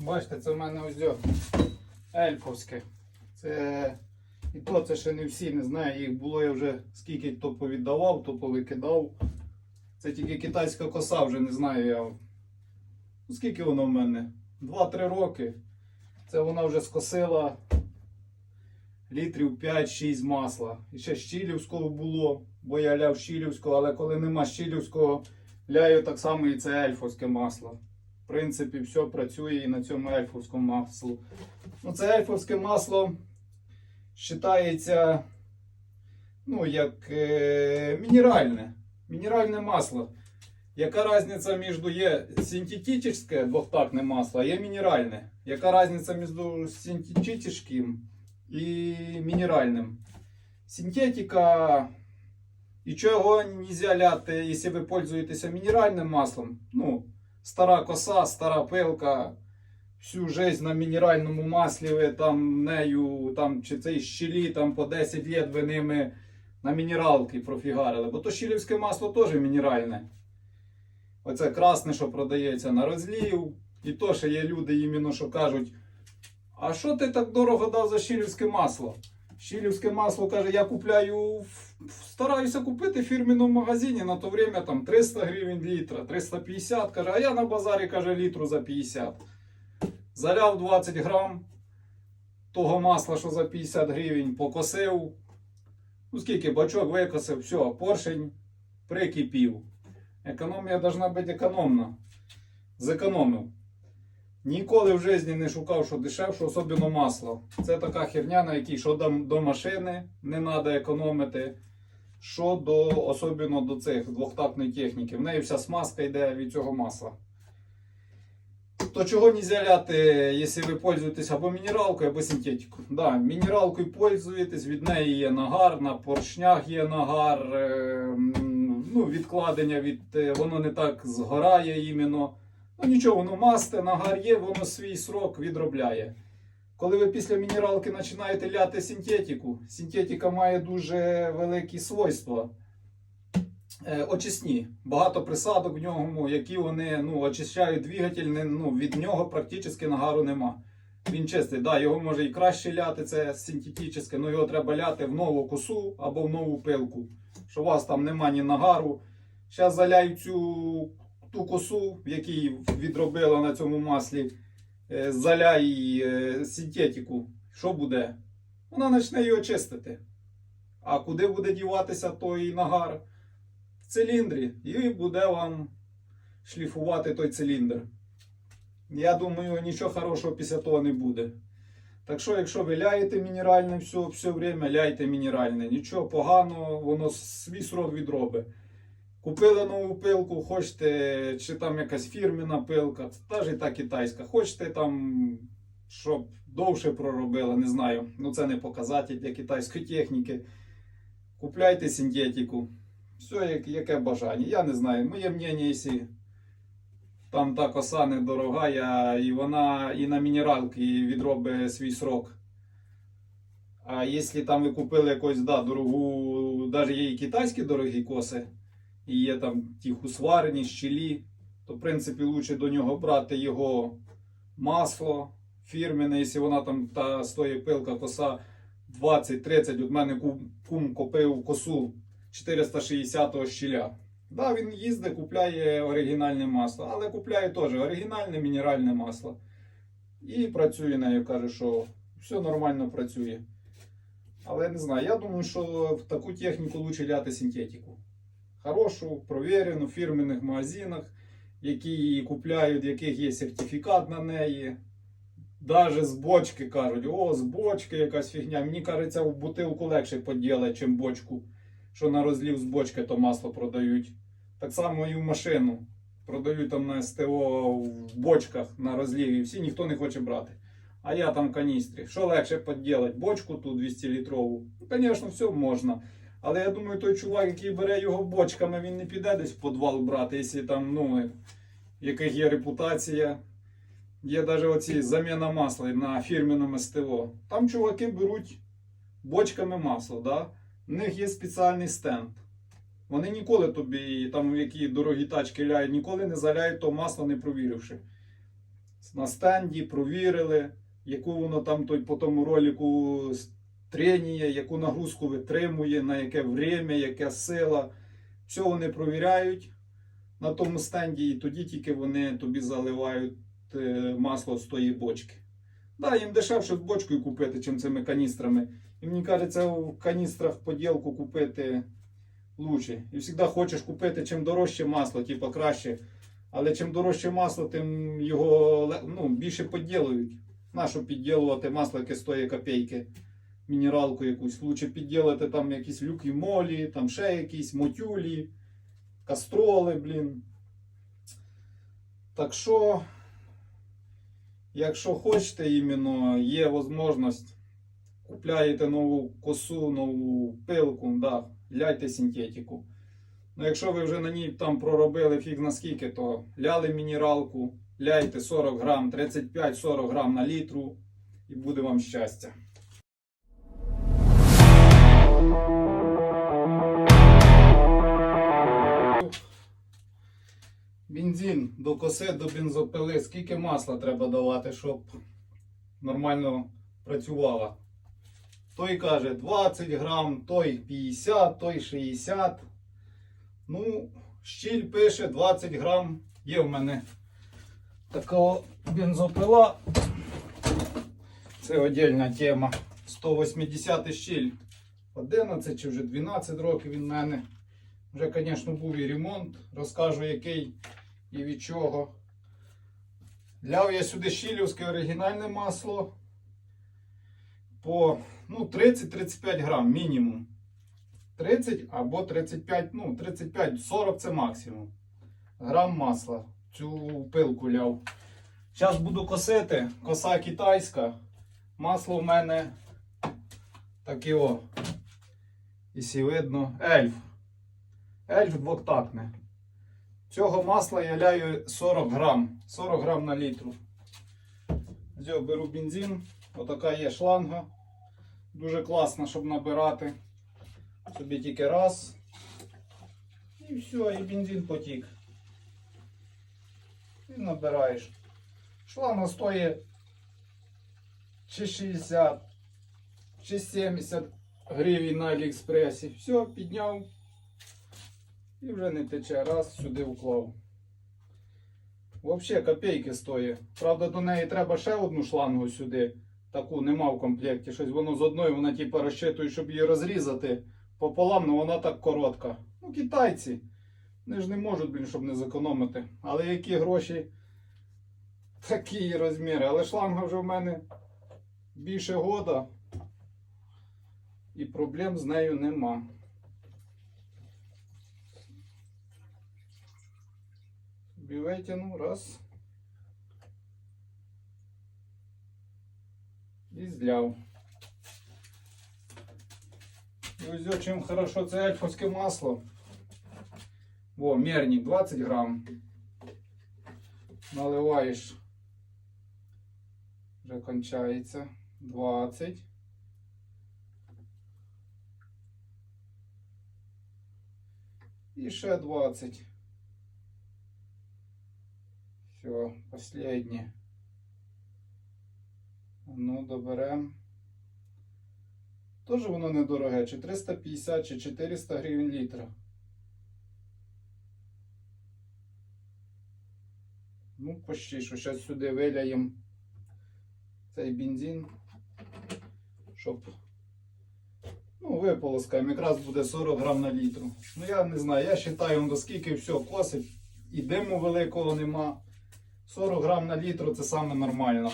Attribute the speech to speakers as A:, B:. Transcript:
A: Бачите, це в мене ось ельфовське. Це і то це ще не всі, не знаю. Їх було я вже скільки то повіддавав, то повикидав. Це тільки китайська коса, вже не знаю я. Ну, скільки воно в мене? 2-3 роки. Це вона вже скосила літрів 5-6 масла. І ще щілівського було, бо я ляв щілівського, але коли нема щілівського, ляю так само і це ельфовське масло. Принципі, все працює і на цьому ельфовському маслу. Ну, це ельфовське масло вважається ну, як е, мінеральне. Мінеральне масло. Яка різниця між є синтетичне двохтактне масло, а є мінеральне? Яка різниця між синтетичним і мінеральним? Синтетика і чого не можна ляти, якщо ви пользуєтеся мінеральним маслом? Ну, стара коса, стара пилка, всю жизнь на мінеральному маслі ви там нею, там, чи цей щелі там по 10 лет ви ними на мінералки профігарили. Бо то щілівське масло теж мінеральне. Оце красне, що продається на розлів. І то, що є люди, іменно що кажуть, а що ти так дорого дав за щілівське масло? Щілівське масло каже, я купляю, стараюся купити в фірменному магазині на то время там 300 гривень літра, 350, каже, а я на базарі каже літру за 50. Заляв 20 грам того масла, що за 50 гривень, покосив. Ну скільки бачок викосив, все, поршень прикипів. Економія должна бути економна. Зекономив. Ніколи в житті не шукав, що дешевше, особливо масло. Це така херня, на якій що до, машини не треба економити. Що до особливо до цих двохтактної техніки. В неї вся смазка йде від цього масла. То чого не ляти, якщо ви пользуєтесь або мінералкою, або синтетикою? Да, мінералкою пользуєтесь, від неї є нагар, на поршнях є нагар, е, ну, відкладення від е, воно не так згорає іменно. Ну нічого, воно масте, нагар є, воно свій срок відробляє. Коли ви після мінералки починаєте ляти синтетику, синтетика має дуже великі свойства. Е, очисні. Багато присадок в ньому, які вони ну, очищають двигатель, не, ну, від нього практично нагару нема. Він чистий, да, його може і краще ляти, це синтетичне, але його треба ляти в нову косу або в нову пилку. Що у вас там нема ні нагару. Зараз заляю цю ту косу, якій відробила на цьому маслі, е, заляй е, синтетику. Що буде? Вона почне її очистити. А куди буде діватися той нагар? В циліндрі. І буде вам шліфувати той циліндр. Я думаю, нічого хорошого після того не буде. Так що, якщо ви ляєте мінеральне все, все время, ляйте мінеральне. Нічого поганого, воно свій срок відробить. Купили нову пилку, хочете, чи там якась фірмена пилка, навіть та китайська. Хочете там, щоб довше проробила, не знаю. Ну це не показатель для китайської техніки. Купляйте синтетику. Все, як, яке бажання. Я не знаю. Моє мнення, якщо там та коса недорога, я, і вона і на мінералки відробить свій срок. А якщо там ви купили якусь да, дорогу, навіть є і китайські дорогі коси, і є там ті хусварені, щелі, то в принципі лучше до нього брати його масло фірменне, якщо вона там та стоїть пилка коса 20-30, от мене кум, кум купив косу 460 щеля. Да, він їздить, купляє оригінальне масло, але купляє теж оригінальне мінеральне масло. І працює нею, каже, що все нормально працює. Але не знаю, я думаю, що в таку техніку лучше ляти синтетику. Хорошу, провірену в фірменних магазинах, які її купляють, в яких є сертифікат на неї. Даже з бочки кажуть, о, з бочки якась фігня. Мені кажеться, в бутилку легше поділити, чим бочку, що на розлів з бочки то масло продають. Так само і в машину. Продають там на СТО в бочках на розліві. Всі ніхто не хоче брати. А я там в каністрі. Що легше поділити? Бочку ту 200 літрову? Ну, звісно, все можна. Але я думаю, той чувак, який бере його бочками, він не піде десь в підвал брати, якщо там, ну, яких є репутація. Є навіть оці заміна масла на фірменному СТО. Там чуваки беруть бочками масло, да? У них є спеціальний стенд. Вони ніколи тобі, там які дорогі тачки ляють, ніколи не заляють то масло, не провіривши. на стенді, провірили, яку воно там той по тому ролику треніє, яку нагрузку витримує, на яке время, яка сила. Все вони провіряють на тому стенді, і тоді тільки вони тобі заливають е, масло з тої бочки. Да, їм дешевше з бочкою купити, чим цими каністрами. І мені кажеться, в каністрах поділку купити лучше. І завжди хочеш купити чим дорожче масло, типу краще. Але чим дорожче масло, тим його ну, більше поділують. Нащо підділувати масло, яке стоїть копійки, мінералку якусь. Лучше підділити там якісь люки молі, там ще якісь мотюлі, кастроли, блін. Так що, якщо хочете іменно, є можливість, купляєте нову косу, нову пилку, да, ляйте синтетику. Ну, якщо ви вже на ній там проробили фіг наскільки, то ляли мінералку, ляйте 40 грам, 35-40 грам на літру і буде вам щастя. Бензин до коси, до бензопили. Скільки масла треба давати, щоб нормально працювала? Той каже 20 грам, той 50, той 60. Ну, щіль пише 20 грам. Є в мене така бензопила. Це отдельна тема. 180 щіль. 11 чи вже 12 років він в мене. Вже, звісно, був і ремонт. Розкажу який і від чого. Ляв я сюди щілівське оригінальне масло по ну, 30-35 грам мінімум. 30 або 35, ну 35-40 це максимум. Грам масла. Цю пилку ляв. Зараз буду косити. Коса китайська. Масло в мене таке о. Якщо видно, ельф. Ельф двохтактне. Цього масла я ляю 40 грам. 40 грам на літру. Взяв, беру бензин. Отака є шланга. Дуже класна, щоб набирати. Собі тільки раз. І все, і бензин потік. І набираєш. Шланга стоїть чи 60, чи 70 гривень на Аліекспресі. Все, підняв. І вже не тече. Раз сюди вклав. Взагалі копійки стоїть. Правда, до неї треба ще одну шлангу сюди. Таку нема в комплекті. Щось воно з одної, вона типу розчитує, щоб її розрізати пополам, але вона так коротка. Ну, китайці. Вони ж не можуть, блін, щоб не зекономити. Але які гроші, такі розміри. Але шланга вже в мене більше года. І проблем з нею нема. Собі витягнув, раз. І зляв. І ось чим хорошо це ельфовське масло. О, мерник 20 грам. Наливаєш. Вже кончається. 20. І ще 20. Все, последнє. Ну, доберем. Тоже воно недороге, чи 350, чи 400 гривень літра. Ну, почти, що зараз сюди виляємо цей бензин, щоб ну, виполоскаємо. Якраз буде 40 грам на літру. Ну я не знаю, я вважаю, до скільки все косить, і диму великого нема. 40 грам на літру це саме нормально.